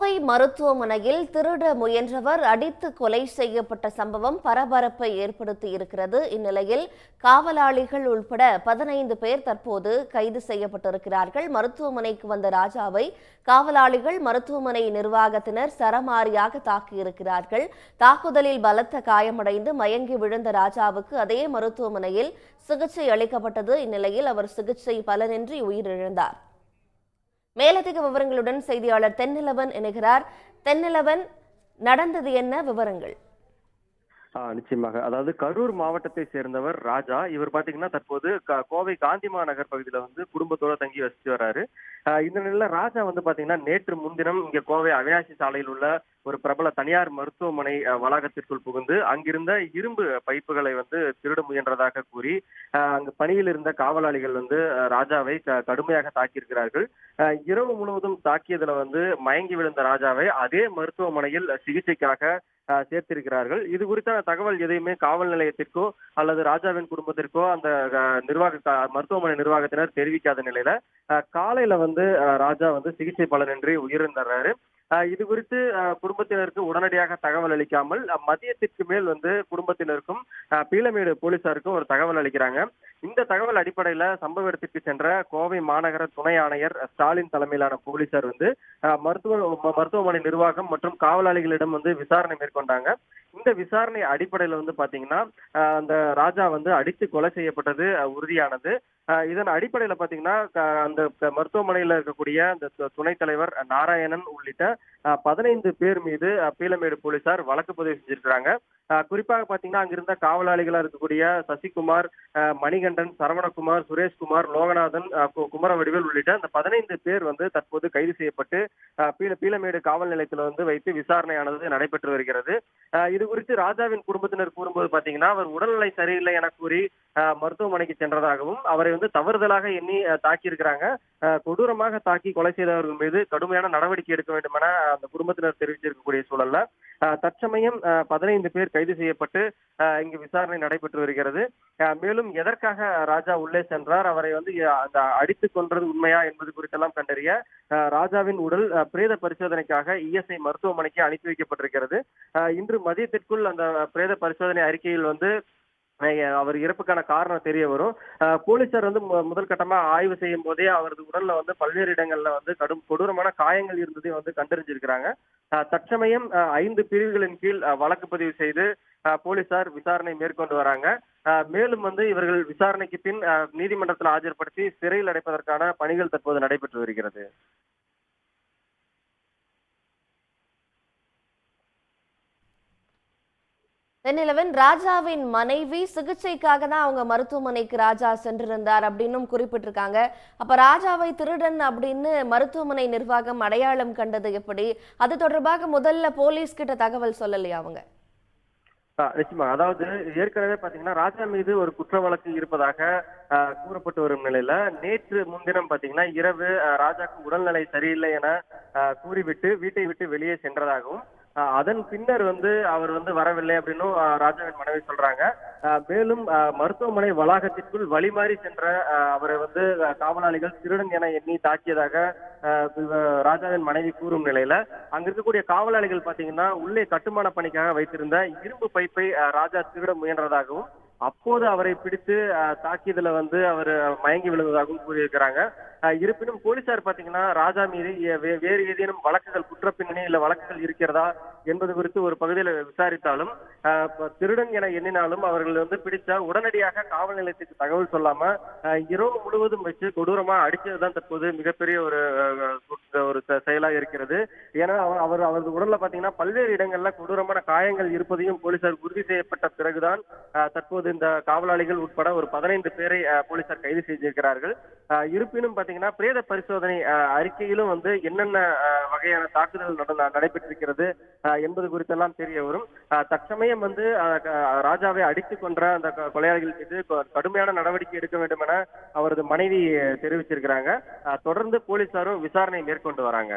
கோவை மருத்துவமனையில் திருட முயன்றவர் அடித்து கொலை செய்யப்பட்ட சம்பவம் பரபரப்பை ஏற்படுத்தி இருக்கிறது. இந்நிலையில் காவலாளிகள் உள்பட பதினைந்து பேர் தற்போது கைது செய்யப்பட்டிருக்கிறார்கள். மருத்துவமனைக்கு வந்த ராஜாவை காவலாளிகள் மருத்துவமனை நிர்வாகத்தினர் சரமாரியாக தாக்கியிருக்கிறார்கள். தாக்குதலில் பலத்த காயமடைந்து மயங்கி விழுந்த ராஜாவுக்கு அதே மருத்துவமனையில் சிகிச்சை அளிக்கப்பட்டது. இந்நிலையில் அவர் சிகிச்சை பலனின்றி உயிரிழந்தார். மேலதிக விவரங்களுடன் செய்தியாளர் தென்னிலவன் இணைகிறார். தென்னிலவன் நடந்தது என்ன விவரங்கள்? நிச்சயமாக. அதாவது கரூர் மாவட்டத்தை சேர்ந்தவர் ராஜா. இவர் பாத்தீங்கன்னா தற்போது கோவை காந்தி மாநகர் பகுதியில வந்து குடும்பத்தோட தங்கி வசித்து வர்றாரு. இந்த நிலையில ராஜா வந்து பாத்தீங்கன்னா நேற்று முன்தினம் இங்க கோவை அவினாசி சாலையில் உள்ள ஒரு பிரபல தனியார் மருத்துவமனை வளாகத்திற்குள் புகுந்து அங்கிருந்த இரும்பு பைப்புகளை வந்து திருட முயன்றதாக கூறி அங்கு பணியில் இருந்த காவலாளிகள் வந்து ராஜாவை கடுமையாக தாக்கியிருக்கிறார்கள். இரவு முழுவதும் தாக்கியதுல வந்து மயங்கி விழுந்த ராஜாவை அதே மருத்துவமனையில் சிகிச்சைக்காக சேர்த்திருக்கிறார்கள். இது குறித்தான தகவல் எதையுமே காவல் நிலையத்திற்கோ அல்லது ராஜாவின் குடும்பத்திற்கோ அந்த நிர்வாக மருத்துவமனை நிர்வாகத்தினர் தெரிவிக்காத நிலையில காலையில வந்து ராஜா வந்து சிகிச்சை பலனின்றி உயிரிழந்தாரு இது குறித்து குடும்பத்தினருக்கு உடனடியாக தகவல் அளிக்காமல் மதியத்திற்கு மேல் வந்து குடும்பத்தினருக்கும் பீலமேடு பீளமேடு போலீசாருக்கும் ஒரு தகவல் அளிக்கிறாங்க. இந்த தகவல் அடிப்படையில சம்பவ இடத்திற்கு சென்ற கோவை மாநகர துணை ஆணையர் ஸ்டாலின் தலைமையிலான போலீசார் வந்து மருத்துவ ம- மருத்துவமனை நிர்வாகம் மற்றும் காவலாளிகளிடம் வந்து விசாரணை மேற்கொண்டாங்க. இந்த விசாரணை அடிப்படையில வந்து பாத்தீங்கன்னா அந்த ராஜா வந்து அடித்து கொலை செய்யப்பட்டது உறுதியானது. இதன் அடிப்படையில பாத்தீங்கன்னா அந்த மருத்துவமனையில இருக்கக்கூடிய அந்த துணைத் தலைவர் நாராயணன் உள்ளிட்ட பதினைந்து பேர் மீது பீலமேடு போலீசார் வழக்கு பதிவு செஞ்சிருக்கிறாங்க. குறிப்பாக பாத்தீங்கன்னா அங்கிருந்த காவலாளிகளா இருக்கக்கூடிய சசிகுமார் மணிகண்டன் சரவணகுமார் சுரேஷ்குமார் லோகநாதன் குமரவடிவேல் உள்ளிட்ட அந்த பதினைந்து பேர் வந்து தற்போது கைது செய்யப்பட்டு பீல பீலமேடு காவல் நிலையத்தில் வந்து வைத்து விசாரணையானது நடைபெற்று வருகிறது. இது குறித்து ராஜாவின் குடும்பத்தினர் கூறும்போது பாத்தீங்கன்னா அவர் உடல்நிலை சரியில்லை என கூறி மருத்துவமனைக்கு சென்றதாகவும் அவரை வந்து தவறுதலாக எண்ணி ஆ, தாக்கியிருக்கிறாங்க. கொடூரமாக தாக்கி கொலை செய்தவர்கள் மீது கடுமையான நடவடிக்கை எடுக்க வேண்டும் என அந்த குடும்பத்தினர் தெரிவிச்சிருக்கக்கூடிய சூழல்ல தற்சமயம் பதினைந்து பேர் கைது செய்யப்பட்டு இங்கு விசாரணை நடைபெற்று வருகிறது. மேலும் எதற்காக ராஜா உள்ளே சென்றார் அவரை வந்து அந்த அடித்து கொன்றது உண்மையா என்பது குறித்தெல்லாம் கண்டறிய ராஜாவின் உடல் பிரேத பரிசோதனைக்காக இஎஸ்ஐ மருத்துவமனைக்கு அனுப்பி வைக்கப்பட்டிருக்கிறது. இன்று மதியத்திற்குள் அந்த பிரேத பரிசோதனை அறிக்கையில் வந்து அவர் இறப்புக்கான காரணம் தெரிய வரும். போலீசார் வந்து முதல் கட்டமா ஆய்வு செய்யும் போதே அவரது உடல்ல வந்து பல்வேறு இடங்கள்ல வந்து கடும் கொடூரமான காயங்கள் இருந்ததை வந்து கண்டறிஞ்சிருக்கிறாங்க. தற்சமயம் ஐந்து பிரிவுகளின் கீழ் வழக்கு பதிவு செய்து போலீசார் விசாரணை மேற்கொண்டு வராங்க. மேலும் வந்து இவர்கள் விசாரணைக்கு பின் நீதிமன்றத்தில் ஆஜர்படுத்தி சிறையில் அடைப்பதற்கான பணிகள் தற்போது நடைபெற்று வருகிறது. தென்னிலவன் ராஜாவின் மனைவி சிகிச்சைக்காக தான் அவங்க மருத்துவமனைக்கு ராஜா சென்றிருந்தார் அப்படின்னும் குறிப்பிட்டிருக்காங்க. அப்ப ராஜாவை திருடன் அப்படின்னு மருத்துவமனை நிர்வாகம் அடையாளம் கண்டது எப்படி? அது தொடர்பாக முதல்ல போலீஸ் கிட்ட தகவல் சொல்லலையா அவங்க? நிச்சயமா. அதாவது ஏற்கனவே பாத்தீங்கன்னா ராஜா மீது ஒரு குற்ற வழக்கு இருப்பதாக கூறப்பட்டு வரும் நிலையில நேற்று முன்தினம் பாத்தீங்கன்னா இரவு ராஜாக்கு உடல்நிலை சரியில்லை என கூறிவிட்டு வீட்டை விட்டு வெளியே சென்றதாகவும் அதன் பின்னர் வந்து அவர் வந்து வரவில்லை அப்படின்னும் ராஜாவின் மனைவி சொல்றாங்க. மேலும் மருத்துவமனை வளாகத்திற்குள் வழிமாறி சென்ற அவரை வந்து காவலாளிகள் திருடன் என எண்ணி தாக்கியதாக ராஜாவின் மனைவி கூறும் நிலையில அங்க இருக்கக்கூடிய காவலாளிகள் பாத்தீங்கன்னா உள்ளே கட்டுமான பணிக்காக வைத்திருந்த இரும்பு பைப்பை ராஜா திருட முயன்றதாகவும் அப்போது அவரை பிடித்து தாக்கியதுல வந்து அவர் மயங்கி விழுந்ததாகவும் கூறியிருக்கிறாங்க. இருப்பினும் போலீசார் பாத்தீங்கன்னா ராஜா மீது வேறு ஏதேனும் வழக்குகள் குற்ற பின்னணி இல்ல வழக்குகள் இருக்கிறதா என்பது குறித்து ஒரு பகுதியில் விசாரித்தாலும் திருடன் என எண்ணினாலும் அவர்கள் வந்து பிடித்த உடனடியாக காவல் நிலையத்துக்கு தகவல் சொல்லாம இரவு முழுவதும் வச்சு கொடூரமா அடிச்சதுதான் தற்போது மிகப்பெரிய ஒரு ஒரு செ- செயலாக இருக்கிறது. ஏன்னா அவர் அவரது உடல்ல பாத்தீங்கன்னா பல்வேறு இடங்கள்ல கொடூரமான காயங்கள் இருப்பதையும் போலீசார் உறுதி செய்யப்பட்ட பிறகுதான் தற்போது இந்த காவலாளிகள் உட்பட ஒரு பதினைந்து பேரை போலீசார் கைது செய்திருக்கிறார்கள். இருப்பினும் பாத்தீங்கன்னா பிரேத பரிசோதனை அறிக்கையிலும் வந்து என்னென்ன வகையான தாக்குதல் நடந்த நடைபெற்றிருக்கிறது என்பது குறித்தெல்லாம் தெரிய வரும். தற்சமயம் வந்து ராஜாவை அடித்துக் கொன்ற அந்த கொலையாளிகள் மீது கடுமையான நடவடிக்கை எடுக்க வேண்டும் என அவரது மனைவி தெரிவிச்சிருக்கிறாங்க. தொடர்ந்து போலீசாரும் விசாரணை மேற்கொண்டு வராங்க.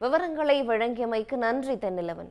விவரங்களை வழங்கியமைக்கு நன்றி தென்னிலவன்.